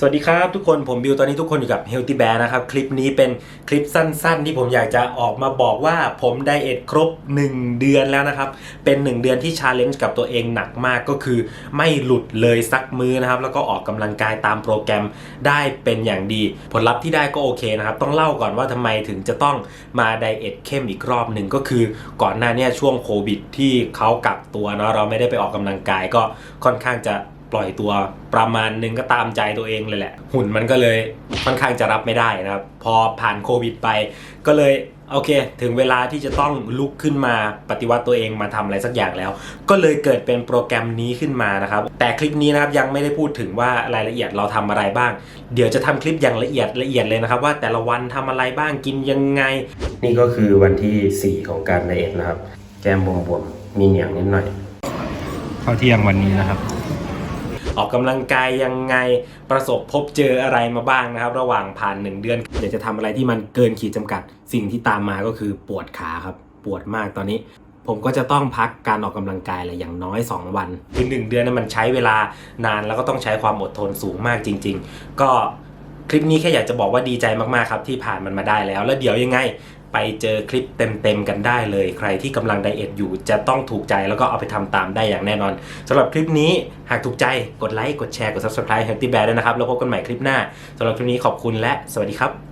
สวัสดีครับทุกคนผมบิวตอนนี้ทุกคนอยู่กับ Healthy Bear นะครับ คลิปนี้เป็นคลิปสั้น ๆ ที่ผมอยากจะออกมาบอกว่าผมไดเอทครบ 1 เดือนแล้วนะครับ เป็น 1 เดือนที่ชาเลนจ์กับตัวเองหนักมากก็คือไม่หลุดเลยสักมือนะครับ แล้วก็ออกกำลังกายตามโปรแกรมได้เป็นอย่างดี ผลลัพธ์ที่ได้ก็โอเคนะครับ ต้องเล่าก่อนว่าทำไมถึงจะต้องมาไดเอทเข้มอีกรอบหนึ่งก็คือก่อนหน้านี้ช่วงโควิดที่เขากักตัวเนาะเราไม่ได้ไปออกกำลังกายก็ค่อนข้างจะ ปล่อยตัวประมาณหนึงก็ตามใจตัวเองเลยแหละ หุ่นมันก็เลยค่อนข้างจะรับไม่ได้นะครับ พอผ่านโควิดไป ก็เลยโอเค ถึงเวลาที่จะต้องลุกขึ้นมาปฏิวัติตัวเองมาทำอะไรสักอย่างแล้ว ก็เลยเกิดเป็นโปรแกรมนี้ขึ้นมานะครับ แต่คลิปนี้นะครับยังไม่ได้พูดถึงว่ารายละเอียดเราทำอะไรบ้าง เดี๋ยวจะทำคลิปอย่างละเอียดละเอียดเลยนะครับ ว่าแต่ละวันทำอะไรบ้างกินยังไง นี่ก็คือวันที่ 4 ของการไดเอทนะครับ แก้มบวมๆมีเหนียงนิดหน่อยข้าวเที่ยงวันนี้นะครับ ออกกำลังกายยังไงประสบพบเจออะไรมาบ้างนะครับ ระหว่างผ่าน 1 เดือนอยากจะทำอะไรที่มันเกินขีดจำกัด สิ่งที่ตามมาก็คือปวดขาครับปวดมากตอนนี้ ผมก็จะต้องพักการออกกำลังกายอะไรอย่างน้อย 2 วันคือหนึ่งเดือนนั้นมันใช้เวลานานแล้วก็ต้องใช้ความอดทนสูงมากจริง ๆ ก็คลิปนี้แค่อยากจะบอกว่าดีใจมากๆครับที่ผ่านมันมาได้แล้ว แล้วเดี๋ยวยังไง ไปเจอคลิปเต็มๆกันได้เลย ใครที่กำลังไดเอทอยู่จะต้องถูกใจแล้วก็เอาไปทำตามได้อย่างแน่นอนสำหรับคลิปนี้หากถูกใจกดไลค์กดแชร์กด subscribe Healthy Bear ด้วยนะครับแล้วพบกันใหม่คลิปหน้าสำหรับคลิปนี้ขอบคุณและสวัสดีครับ